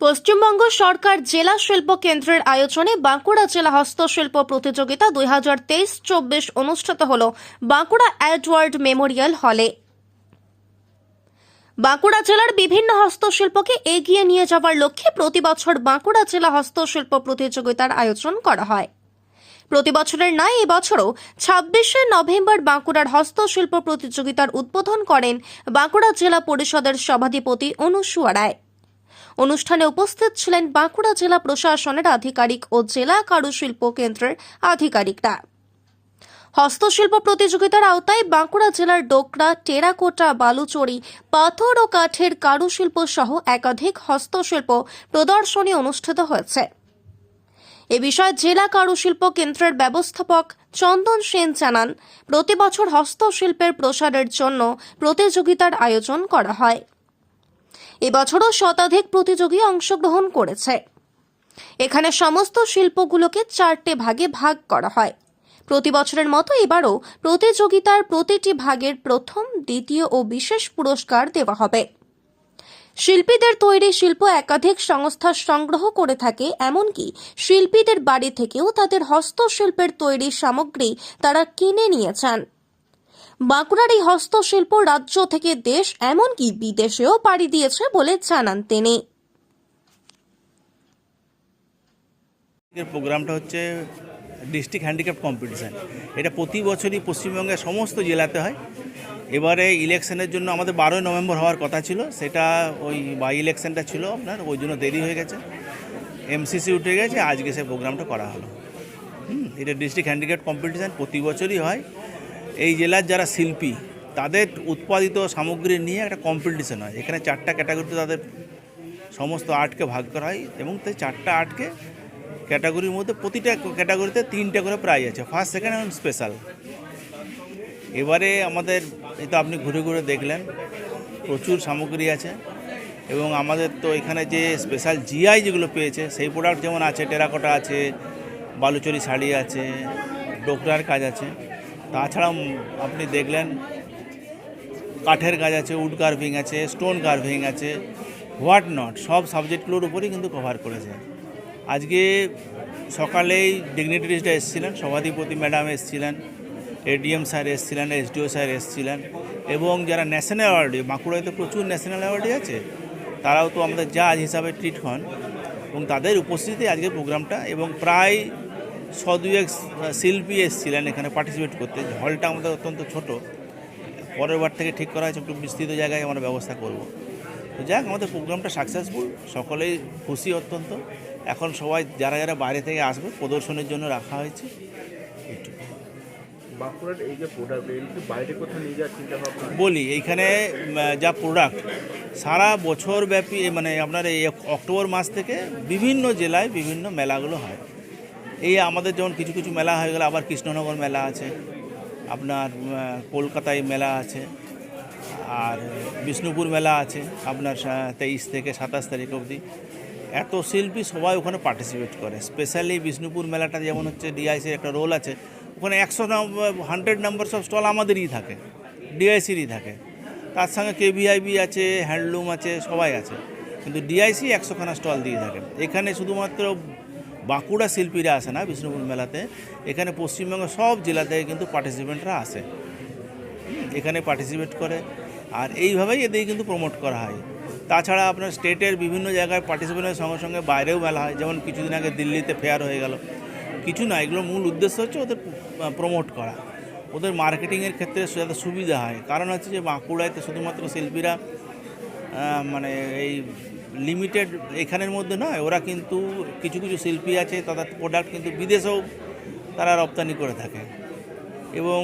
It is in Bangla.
পশ্চিমবঙ্গ সরকার জেলা শিল্প কেন্দ্রের আয়োজনে বাঁকুড়া জেলা হস্তশিল্প প্রতিযোগিতা দুই হাজার তেইশ চব্বিশ অনুষ্ঠিত হল বাঁকুড়া অ্যাডওয়ার্ড মেমোরিয়াল হলে। বাঁকুড়া জেলার বিভিন্ন হস্তশিল্পকে এগিয়ে নিয়ে যাওয়ার লক্ষ্যে প্রতি বছর বাঁকুড়া জেলা হস্তশিল্প প্রতিযোগিতার আয়োজন করা হয়। প্রতি বছরের ন্যায় এবছরও ছাব্বিশে নভেম্বর বাঁকুড়ার হস্তশিল্প প্রতিযোগিতার উদ্বোধন করেন বাঁকুড়া জেলা পরিষদের সভাধিপতি অনুসুয়া রায়। অনুষ্ঠানে উপস্থিত ছিলেন বাঁকুড়া জেলা প্রশাসনের আধিকারিক ও জেলা কারুশিল্প কেন্দ্রের আধিকারিকরা। হস্তশিল্প প্রতিযোগিতার আওতায় বাঁকুড়া জেলার ডোকরা, টেরাকোটা বালুচড়ি পাথর ও কাঠের কারুশিল্প সহ একাধিক হস্তশিল্প প্রদর্শনী অনুষ্ঠিত হয়েছে। এ বিষয়ে জেলা কারুশিল্প কেন্দ্রের ব্যবস্থাপক চন্দন সেন জানান প্রতি বছর হস্তশিল্পের প্রসারের জন্য প্রতিযোগিতার আয়োজন করা হয়। এবছরও শতাধিক প্রতিযোগী অংশগ্রহণ করেছে। এখানে সমস্ত শিল্পগুলোকে চারটে ভাগে ভাগ করা হয়। প্রতি বছরের মতো এবারও প্রতিযোগিতার প্রতিটি ভাগের প্রথম, দ্বিতীয় ও বিশেষ পুরস্কার দেওয়া হবে। শিল্পীদের তৈরি শিল্প একাধিক সংস্থা সংগ্রহ করে থাকে, এমনকি শিল্পীদের বাড়ি থেকেও তাদের হস্তশিল্পের তৈরি সামগ্রী তারা কিনে নিয়ে যান বাঁকুড়ার এই হস্তশিল্প রাজ্য থেকে দেশ এমনকি বিদেশেও পাড়ি দিয়েছে বলে জানান তিনি। প্রোগ্রামটা হচ্ছে ডিস্ট্রিক্ট হ্যান্ডিক্যাপ কম্পিটিশান। এটা প্রতি বছরই পশ্চিমবঙ্গের সমস্ত জেলাতে হয়। এবারে ইলেকশনের জন্য আমাদের বারোই নভেম্বর হওয়ার কথা ছিল। সেটা ওই বাই ইলেকশনটা ছিল আপনার, ওই জন্য দেরি হয়ে গেছে। এমসিসি উঠে গেছে, আজকে সে প্রোগ্রামটা করা হলো। হুম, এটা ডিস্ট্রিক্ট হ্যান্ডিক্যাপ কম্পিটিশান প্রতি বছরই হয়। এই জেলার যারা শিল্পী, তাদের উৎপাদিত সামগ্রী নিয়ে একটা কম্পিটিশন হয়। এখানে চারটা ক্যাটাগরিতে তাদের সমস্ত আর্টকে ভাগ করা হয় এবং সেই চারটা আর্টকে ক্যাটাগরির মধ্যে প্রতিটা ক্যাটাগরিতে তিনটে করে প্রাইজ আছে। ফার্স্ট সেকেন্ড এবং স্পেশাল এবারে আমাদের, এই তো আপনি ঘুরে ঘুরে দেখলেন, প্রচুর সামগ্রী আছে এবং আমাদের তো এখানে যে স্পেশাল জিআই যেগুলো পেয়েছে, সেই প্রোডাক্ট যেমন আছে টেরাকোটা আছে, বালুচরি শাড়ি আছে, ডোকরার কাজ আছে। তাছাড়াও আপনি দেখলেন কাঠের কাজ আছে উড কার্ভিং আছে স্টোন কার্ভিং আছে হোয়াট নট সব সাবজেক্টগুলোর উপরেই কিন্তু কভার করেছে। আজকে সকালেই ডিগনিটারিজরা এসেছিলেন, সভাধিপতি ম্যাডাম এসেছিলেন এডিএম স্যার এসেছিলেন এসডিও স্যার এসেছিলেন, এবং যারা ন্যাশনাল অ্যাওয়ার্ডে বাঁকুড়ায় তো প্রচুর ন্যাশনাল অ্যাওয়ার্ডই আছে, তারাও তো আমাদের জাজ হিসাবে ট্রিট হন, এবং তাদের উপস্থিতি আজকে প্রোগ্রামটা এবং প্রায় ছ দুয়েক শিল্পী এসেছিলেন এখানে পার্টিসিপেট করতে। হলটা আমাদের অত্যন্ত ছোট। পরের বার থেকে ঠিক করা হয়েছে একটু বিস্তৃত জায়গায় আমরা ব্যবস্থা করব। তো যাক আমাদের প্রোগ্রামটা সাকসেসফুল সকলেই খুশি অত্যন্ত। এখন সবাই যারা যারা বাইরে থেকে আসবে প্রদর্শনের জন্য রাখা হয়েছে। বাঁকুড়ার এই যে প্রোডাক্ট বাইরে কোথাও নিয়ে যাওয়ার চিন্তা বলি এইখানে যা প্রোডাক্ট সারা বছর ব্যাপী মানে আপনার এই অক্টোবর মাস থেকে বিভিন্ন জেলায় বিভিন্ন মেলাগুলো হয়। এই আমাদের যেমন কিছু কিছু মেলা হয়ে গেলে, আবার কৃষ্ণনগর মেলা আছে, আপনার কলকাতায় মেলা আছে, আর বিষ্ণুপুর মেলা আছে, আপনার তেইশ থেকে সাতাশ তারিখ অবধি। এত শিল্পী সবাই ওখানে পার্টিসিপেট করে স্পেশালি বিষ্ণুপুর মেলাটা যেমন হচ্ছে ডিআইসির একটা রোল আছে, ওখানে একশো নম্বর হান্ড্রেড নাম্বার সব স্টল আমাদেরই থাকে ডিআইসিরই থাকে। তার সঙ্গে কেভিআইবি আছে হ্যান্ডলুম আছে, সবাই আছে, কিন্তু ডিআইসি একশোখানা স্টল দিয়ে থাকে। এখানে শুধুমাত্র বাঁকুড়া শিল্পীরা আসে না বিষ্ণুপুর মেলাতে? এখানে পশ্চিমবঙ্গের সব জেলা থেকে কিন্তু পার্টিসিপেন্টরা আসে এখানে পার্টিসিপেট করে। আর এইভাবেই এদের কিন্তু প্রমোট করা হয়। তাছাড়া আপনার স্টেটের বিভিন্ন জায়গায় পার্টিসিপেন্টের সঙ্গে সঙ্গে বাইরেও মেলা হয়। যেমন কিছুদিন আগে দিল্লিতে ফেয়ার হয়ে গেল। কিছু না, এগুলোর মূল উদ্দেশ্য হচ্ছে ওদের প্রমোট করা। ওদের মার্কেটিংয়ের ক্ষেত্রে যাতে সুবিধা হয়। কারণ হচ্ছে যে বাঁকুড়ায় তো শুধুমাত্র শিল্পীরা মানে এই লিমিটেড এখানের মধ্যে নয়, ওরা কিন্তু কিছু কিছু শিল্পী আছে তাদের প্রোডাক্ট কিন্তু বিদেশেও তারা রপ্তানি করে থাকে। এবং